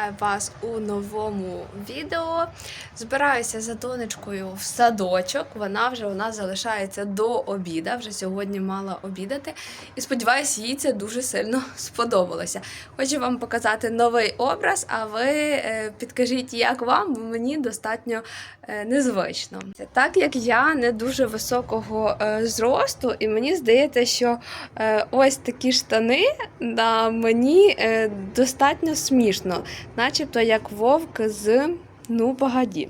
Вітаю вас у новому відео. Збираюся за донечкою в садочок. Вона вже у нас залишається до обіда. Вже сьогодні мала обідати. І сподіваюся, їй це дуже сильно сподобалося. Хочу вам показати новий образ, а ви е, підкажіть, як вам, бо мені достатньо е, незвично. Так як я не дуже високого е, зросту, і мені здається, що ось такі штани на мені достатньо смішно, начебто як вовк з ну погоді.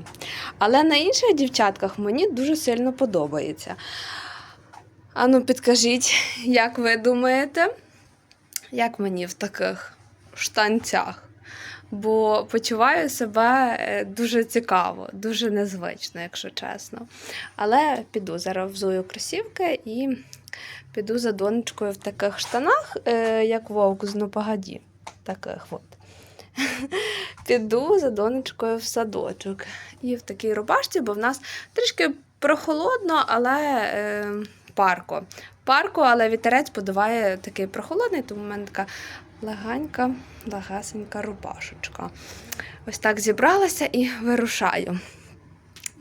Але на інших дівчатках мені дуже сильно подобається. Ану, підкажіть, як ви думаєте, як мені в таких штанцях? Бо почуваю себе е, дуже цікаво, дуже незвично, якщо чесно. Але піду зараз взую кросівки і піду за донечкою в таких штанах, е, як вовк з ну погоді. Таких от. Піду за донечкою в садочок. І в такій рубашці, бо в нас трішки прохолодно, але е, парко. Парко, але вітерець подуває такий прохолодний, тому в мене така легенька, легесенька рубашечка. Ось так зібралася і вирушаю.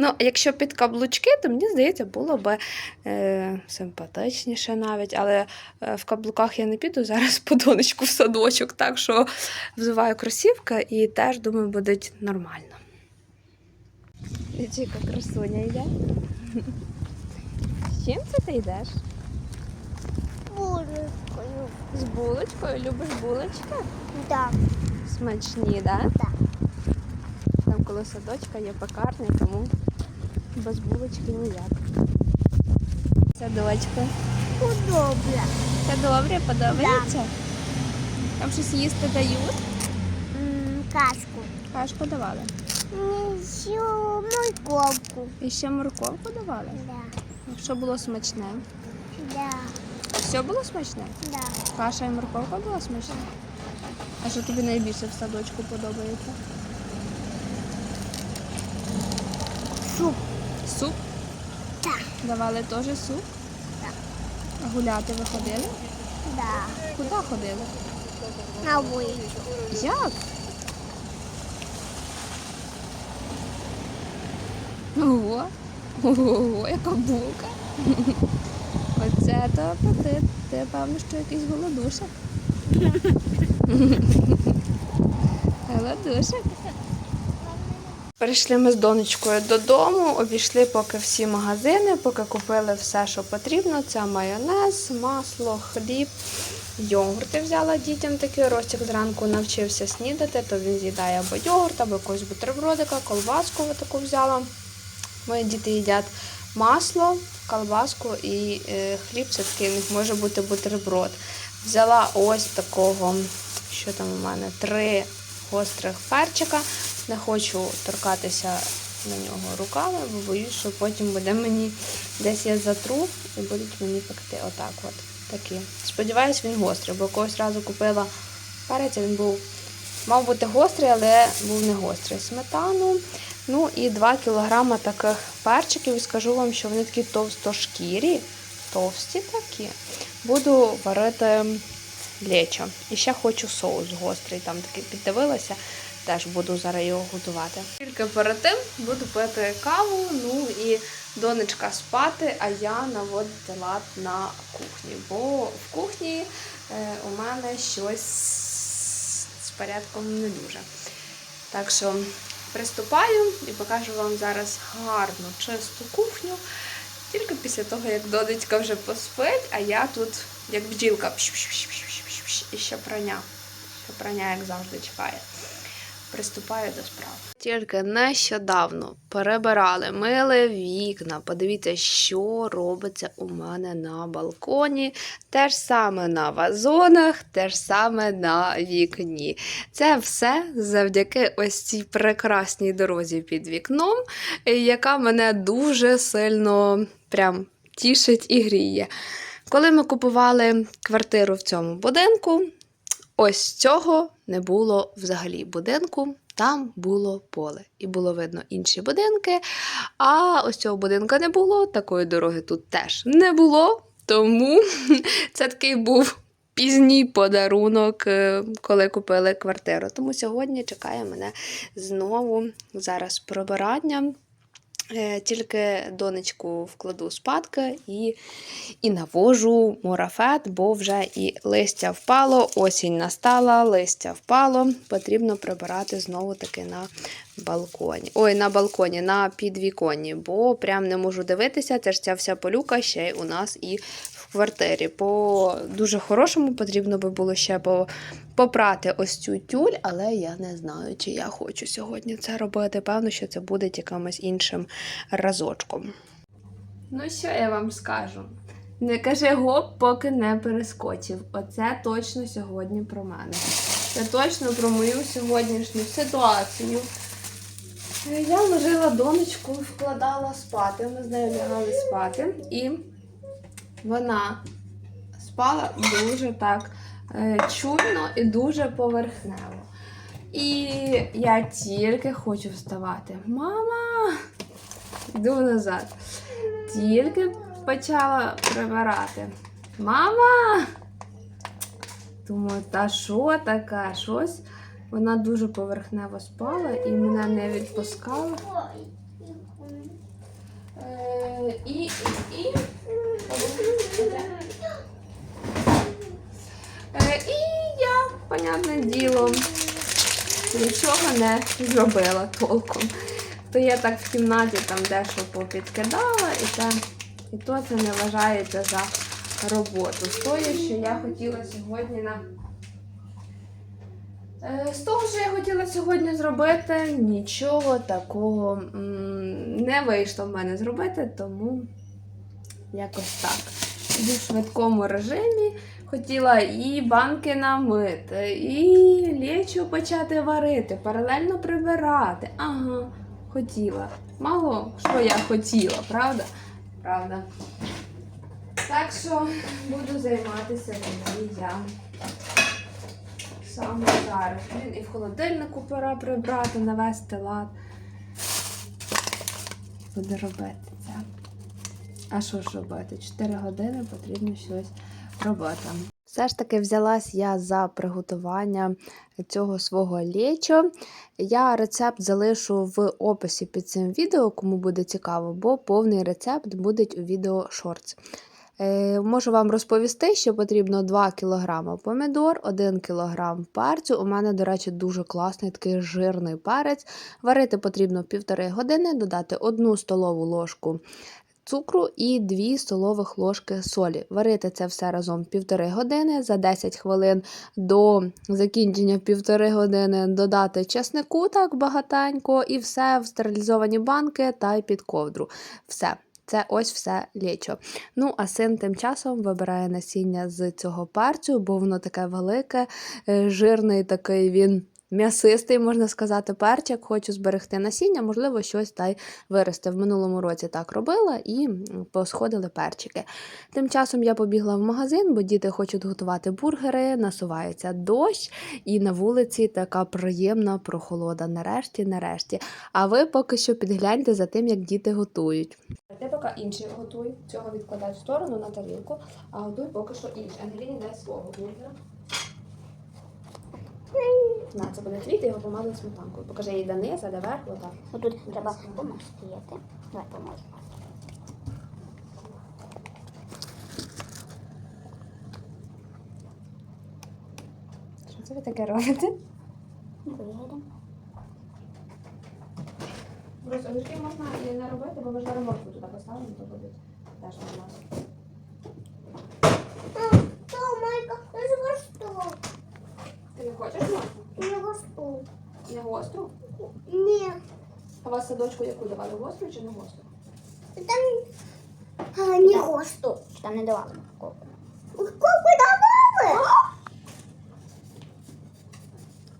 Ну, якщо під каблучки, то мені здається, було б е, симпатичніше навіть. Але е, в каблуках я не піду зараз по донечку в садочок, так що взуваю кросівки і теж думаю, буде нормально. Яка красуня йде. З чим це ти йдеш? Булочкою. З булочкою? Любиш булочки? Да. Смачні, так? Да? Так. Там коло садочка є пекарня, тому без булочки ніяк. Садочку. Удобно. Це добре, подобається? Там щось їсти дають. М, Кашку. Кашку давали. Еще морковку. І ще морковку давали. Да. Що було смачне? Да. Все було смачне? Да. Каша і морковка була смачна? А що тобі найбільше в садочку подобається? Суп. Суп? Так. Давали теж суп? Так. А гуляти ви ходили? Да. Куди ходили? На вулицю. Як? Ого, ого, яка булка. Оце то апетит. Ти, певно, що якийсь голодушок. Голодушок. Прийшли ми з донечкою додому, обійшли поки всі магазини, поки купили все, що потрібно. Це майонез, масло, хліб, йогурти взяла дітям такий. Ростик зранку навчився снідати, то він з'їдає або йогурт, або якогось бутербродика, колбаску таку взяла. Мої діти їдять масло, колбаску і е, хліб, це такий у них може бути бутерброд. Взяла ось такого, що там у мене, три гострих перчика. Не хочу торкатися на нього руками, бо боюсь, що потім буде мені десь я затру і будуть мені пекти. Отак от. Такі. Сподіваюсь, він гострий, бо когось разу купила перець, він був, мав бути гострий, але був не гострий. Сметану. Ну і 2 кілограма таких перчиків. І скажу вам, що вони такі товстошкірі, товсті такі. Буду варити лечо. І ще хочу соус гострий, там такий піддивилася. Теж буду зараз його готувати. Тільки перед тим буду пити каву, ну і донечка спати, а я наводити лад на кухні. Бо в кухні е, у мене щось з порядком не дуже. Так що приступаю і покажу вам зараз гарну, чисту кухню. Тільки після того, як донечка вже поспить, а я тут, як бджілка, і ще прання. Ще прання, як завжди, чекає. Приступаю до справ. Тільки нещодавно перебирали, мили вікна. Подивіться, що робиться у мене на балконі. Те ж саме на вазонах, те ж саме на вікні. Це все завдяки ось цій прекрасній дорозі під вікном, яка мене дуже сильно прям тішить і гріє. Коли ми купували квартиру в цьому будинку, ось цього не було взагалі будинку. Там було поле, і було видно інші будинки. А ось цього будинка не було, такої дороги тут теж не було. Тому це такий був пізній подарунок, е, коли купили квартиру. Тому сьогодні чекає мене знову зараз прибирання. Е, Тільки донечку вкладу спадки і, і навожу мурафет, бо вже і листя впало, осінь настала, листя впало. Потрібно прибирати знову таки на балконі. Ой, на балконі, на підвіконні, бо прям не можу дивитися. Це ж ця вся полюка ще й у нас і квартирі. По дуже хорошому потрібно би було ще попрати ось цю тюль, але я не знаю, чи я хочу сьогодні це робити. Певно, що це буде якимось іншим разочком. Ну, що я вам скажу? Не кажи гоп, поки не перескочив. Оце точно сьогодні про мене. Це точно про мою сьогоднішню ситуацію. Я ложила донечку, вкладала спати. Ми з нею лягали спати, і вона спала дуже так е, чутно і дуже поверхнево. І я тільки хочу вставати. Мама! Йду назад. Тільки почала прибирати. Мама! Думаю, та що таке? Щось. Вона дуже поверхнево спала і мене не відпускала. Е, і, і, і, і я, понятне діло, нічого не зробила толком. То я так в кімнаті там дещо попідкидала, і, це, і то це не вважається за роботу. З того, що я хотіла сьогодні на. Е, З того, що я хотіла сьогодні зробити, нічого такого не вийшло в мене зробити, тому якось так. Іду в швидкому режимі. Хотіла і банки намити, і лечо почати варити, паралельно прибирати. Ага, хотіла. Мало що я хотіла, правда? Правда. Так що буду займатися нею я саме зараз. Блін, і в холодильнику пора прибрати, навести лад. Буду робити. А що ж робити? 4 години потрібно щось робити. Все ж таки взялась я за приготування цього свого лечо. Я рецепт залишу в описі під цим відео, кому буде цікаво, бо повний рецепт буде у відео шортс. Е, Можу вам розповісти, що потрібно 2 кг помідор, 1 кг перцю. У мене, до речі, дуже класний такий жирний перець. Варити потрібно 1,5 години, додати 1 столову ложку цукру і 2 столових ложки солі. Варити це все разом 1,5 години. За 10 хвилин до закінчення 1,5 години додати чеснику так багатенько, і все в стерилізовані банки та й під ковдру. Все. Це ось все лічо. Ну, а син тим часом вибирає насіння з цього перцю, бо воно таке велике, е, жирний такий він. М'ясистий, можна сказати, перчик, хочу зберегти насіння, можливо, щось та й виросте. В минулому році так робила і посходили перчики. Тим часом я побігла в магазин, бо діти хочуть готувати бургери, насувається дощ, і на вулиці така приємна прохолода. Нарешті, нарешті. А ви поки що підгляньте за тим, як діти готують. Ти поки інший готуй, цього відкладай в сторону на тарілку, а готуй поки що інший. Ангеліні дай свого бургера. На, це буде твій, ти його помазав сметанкою. Покажи їй дониз, а доверх, отак. Отут треба помастити. Давай поможу. Що це ви таке робите? Виїдемо. Просто огірки можна і не робити, бо ви ж зараз моркву туди поставимо, то буде теж нормально. Що, Майка, я ж госту. Не хочеш моркву? Не госту. Не гостру? Ні. А вас садочку яку давали гостру чи не гостру? Там а, не госту. Там не давали коку. Коку давали?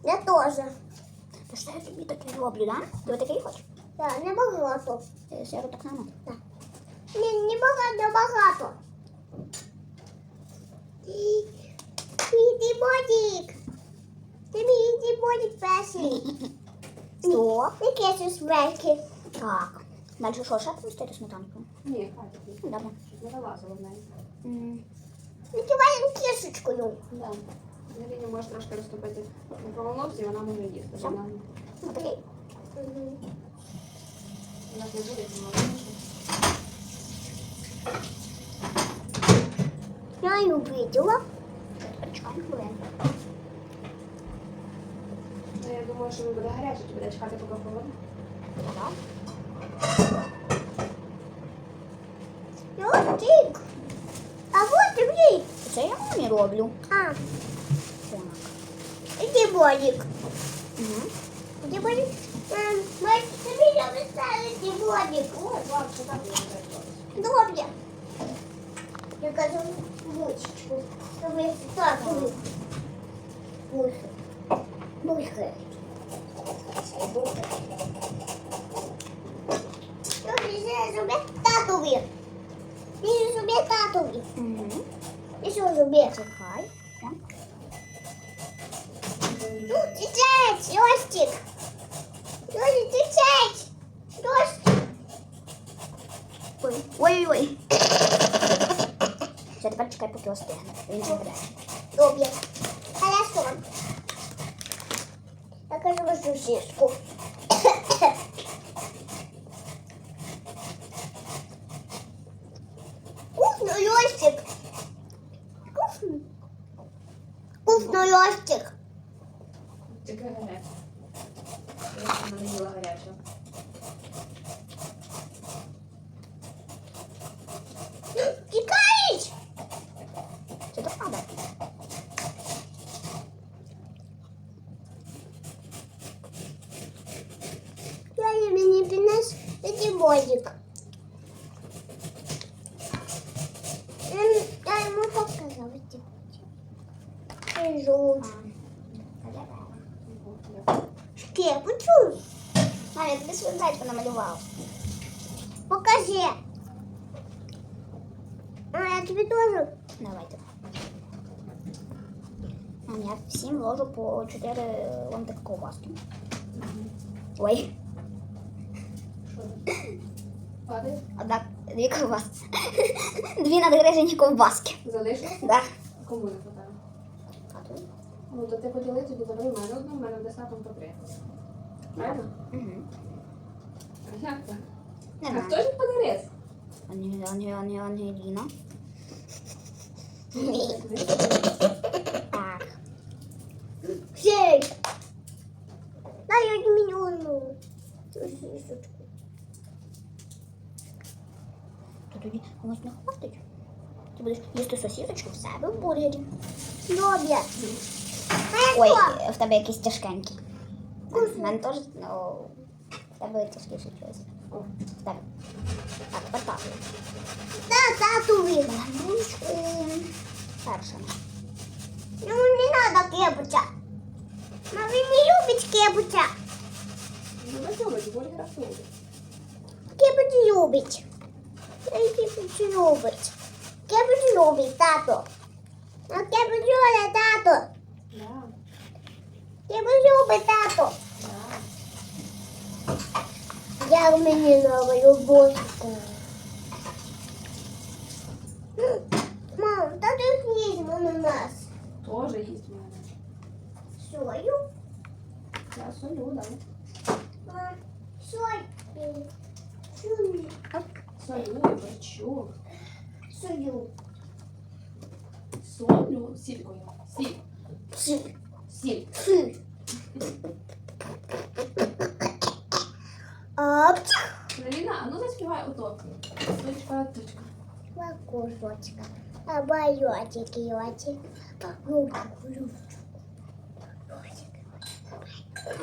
Я теж. Та що я тобі таке роблю, да? Ти такий хочеш? Так, не багато. Ти сиру так само? Ні, не багато, багато. Мій ботик. Це мій ботик перший. Що? Яке це смерки? Так. Далі що, ще помістити сметанку? Ні, хай. Ну, Добре. Щоб не вилазило в неї. М, Накриваємо кішечкою. Да. Ангеліні можеш трошки розтопити на мікроволновці, вона може їсти. Що? Вона, Ну, такий. вона не буде молодіше. Я її виділа. Чекаємо хвилину. Ну, я думаю, що він буде гарячий, чи буде чекати поки холодно. Так. Йостик. А вот і блін. Це я мамі роблю. А, Так. іди болік. Угу. Іди болік. Мам, бачиш, тобі я виставити болік. О, клас, що так буде Добре. Я кажу бучечку. Тобі так. Бульки. Бульки. Зуби татові. Ні, зуби татові. Угу. І що зуби? Чекай. Так. Течать, Йостик. Йостик, течать. Йостик. Ой. Ой-ой-ой. Все, тепер чекай, поки остигне. Він буде. Добре. Я кажу сосиску. Вкусно, Йостик. Вкусно. Вкусно, Йостик. Тільки гаряче. Я ще не їла гарячого. Тікаєш? Це то правда. Я мені принес такий бодик. Ем, Я йому показав. Це жовт. Шкепочу. Мамі, я тобі свою зайчку намалював. Покажи. А я тобі теж. Давайте. Мам, я всім ложу по 4 ломтика ковбаски. Ой, Падає? одна, дві ковбаски. Дві надгрижені ковбаски. Залишилося? Да. Кому не хватає? А тут? Ну, то ти поділи, тобі забери в мене одну, в мене десятом по три. Правильно? Угу. А як так? Не А знаю. хто ж подарив? Ані, ані, ані, Ангеліна. Так. Сей. Дай мені одну. Сосисочку. То тоді комусь не хватить. Ти будеш їсти сосісочку в себе в бургері. Добре. Ой, в тебе якийсь тяжкенький. В мене теж, ну, в тебе тяжкіше щось. О, в тебе. Так, тепер так. Да, татові. Ручку. Перше. Ну не надо кепуча. Мама не любить кепуча. Ну, на цьому ж бургера. Кепуч любить. Кепуч любить. Кепуч любить, тато. А кепуч любить, тато. Кепуч любить, тато. Я мені нова любовка. Мам, та ти візьмо на нас. Тоже їсть в мене. Сою? Я солю, да. Мам, соль. Сою. Солю, перчу. Сою. Солю, сількою. Сіль. Сіль. Сіль. Сіль. Апча. Ліна, а ну заспівай ото. Точка, точка. Кукушечка. А байотик, йотик. Ручку, ручку.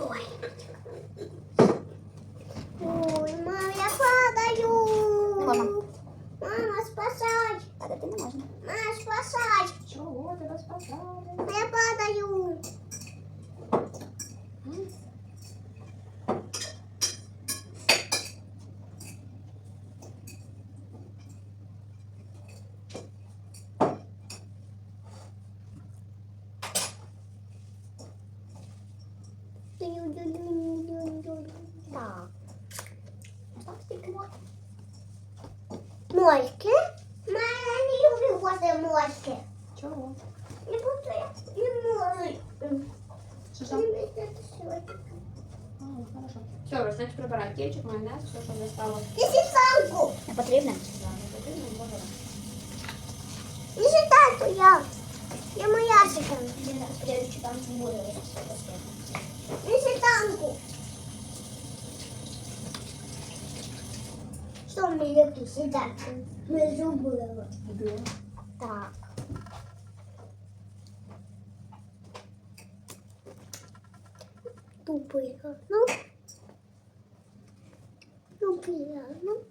Ой. Ой, мам, я падаю. Можна. Мама, спасай. Падати не можна. Мама, спасай. Чого тебе спасати? Я падаю. Сашки. Чого? Не буду я не можу. Що там? Хорошо. Все, ви значить прибирати кетчуп, майонез, все, що не стало. Неси салку. Не потрібно? Да, не потрібно, я. Я моя сика. Я ще там не буду. Неси танку. Що мені тут сідати? Ми зубили. Да. Так. Тупые. Ну. Тупые. Ну.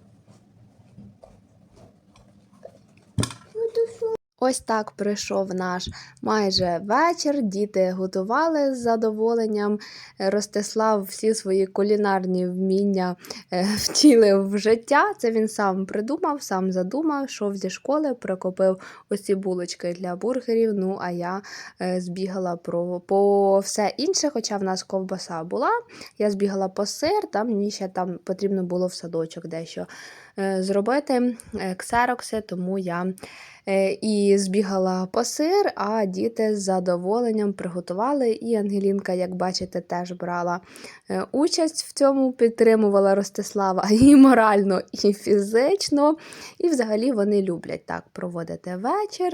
Ось так прийшов наш майже вечір. Діти готували з задоволенням. Ростислав всі свої кулінарні вміння е, втілив в життя. Це він сам придумав, сам задумав, йшов зі школи, прикупив ось ці булочки для бургерів. Ну а я е, збігала про, по все інше, хоча в нас ковбаса була. Я збігала по сир, там мені ще там потрібно було в садочок дещо зробити е, ксерокси, тому я е, і збігала по сир, а діти з задоволенням приготували. І Ангелінка, як бачите, теж брала е, участь в цьому, підтримувала Ростислава і морально, і фізично. І взагалі вони люблять так проводити вечір,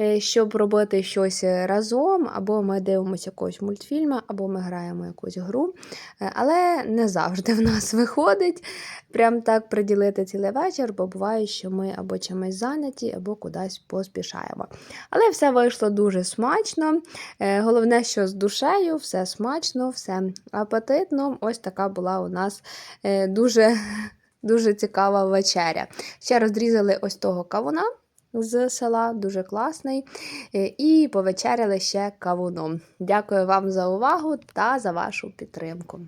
е, щоб робити щось разом, або ми дивимося якогось мультфільму, або ми граємо якусь гру. Е, Але не завжди в нас виходить прям так приділити цілий вечір, бо буває, що ми або чимось зайняті, або кудись поспішаємо. Але все вийшло дуже смачно. Е, Головне, що з душею, все смачно, все апетитно. Ось така була у нас е, дуже, дуже цікава вечеря. Ще розрізали ось того кавуна. З села дуже класний. Е, І повечеряли ще кавуном. Дякую вам за увагу та за вашу підтримку.